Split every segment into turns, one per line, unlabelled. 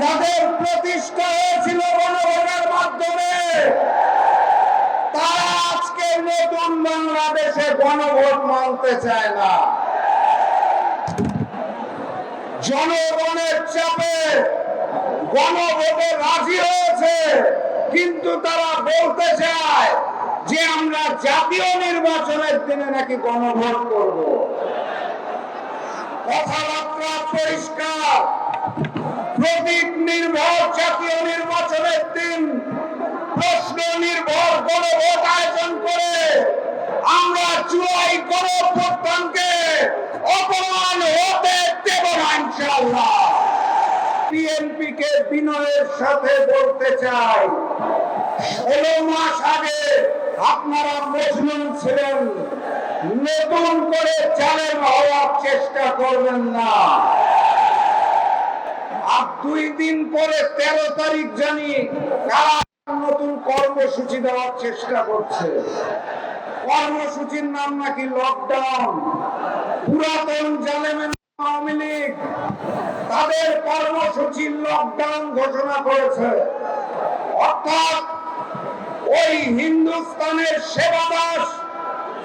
যাদের প্রতিষ্ঠা হয়েছিল গণভোটের মাধ্যমে, তারা আজকে নতুন বাংলাদেশে গণভোট মানতে চায় না। জনগণের চাপে গণভোটে রাজি হয়েছে, কিন্তু তারা বলতে চায় যে আমরা জাতীয় নির্বাচনের দিনে নাকি গণভোট করব। কথাবার্তা পরিষ্কার প্রতীক নির্ভর জাতীয় নির্বাচনের দিন। প্রশ্ন নির্ভর গণভোট আয়োজন করে আমরা চুয়াই গণপ্রত্যানকে অপমান হতে দেব না ইনশাআল্লাহ। বিএনপি কে বিনয়ের সাথে বলতে চাই, ষোলো মাস আগে আপনারা মজলুম ছিলেন, নতুন করে চালের হওয়ার চেষ্টা করবেন না। দুই দিন পরে তেরো তারিখ জানি কারা নতুন কর্মসূচি দেওয়ার চেষ্টা করছে। কর্মসূচির নাম নাকি লকডাউন পুরাতন জালেমের আওয়ামী লীগ তাদের কর্মসূচি লকডাউন ঘোষণা করেছে। অর্থাৎ ওই হিন্দুস্তানের সেবাদাস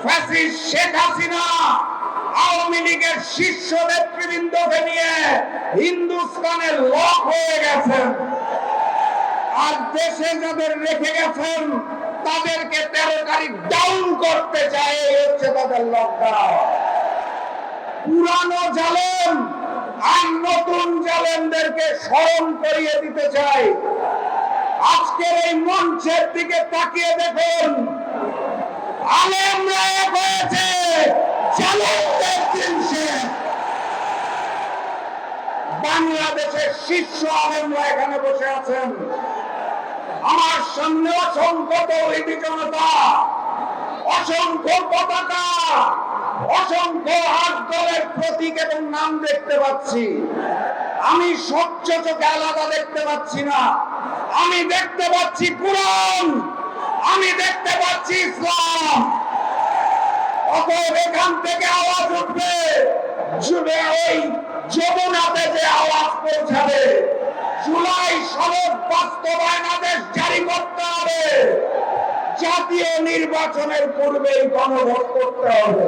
ফ্যাসিস্ট শেখ হাসিনা আওয়ামী লীগের শীর্ষ নেতৃবৃন্দকে নিয়ে হিন্দুস্তানের লক হয়ে গেছেন। আর দেশে যাদের রেখে গেছেন, তাদেরকে তেরো তারিখ ডাউন করতে চায় হচ্ছে তাদের লকডাউন পুরানো জালেম আর নতুন জালেমদেরকে স্মরণ করিয়ে দিতে চাই আজকের এই মঞ্চের দিকে তাকিয়ে দেখুন, আলেমরা এক হয়েছে। বাংলাদেশের শীর্ষ আলেমরা এখানে বসে আছেন। আমার সামনে অসংখ্য তৌহিদি অসংখ্য পতাকা, অসংখ্য হাত দলের প্রতীক এবং নাম দেখতে পাচ্ছি। আমি স্বচ্ছ চোখে আলাদা দেখতে পাচ্ছি না। আমি দেখতে পাচ্ছি কোরআন, আমি দেখতে পাচ্ছি ইসলাম। অতএব এখান থেকে আওয়াজ উঠবে। জুড়ে ওই যমুনাতে যে আওয়াজ পৌঁছাবে, জুলাই সড়ক বাস্তবায়ন আদেশ জারি করতে হবে। জাতীয় নির্বাচনের পূর্বেই গণভোট করতে হবে।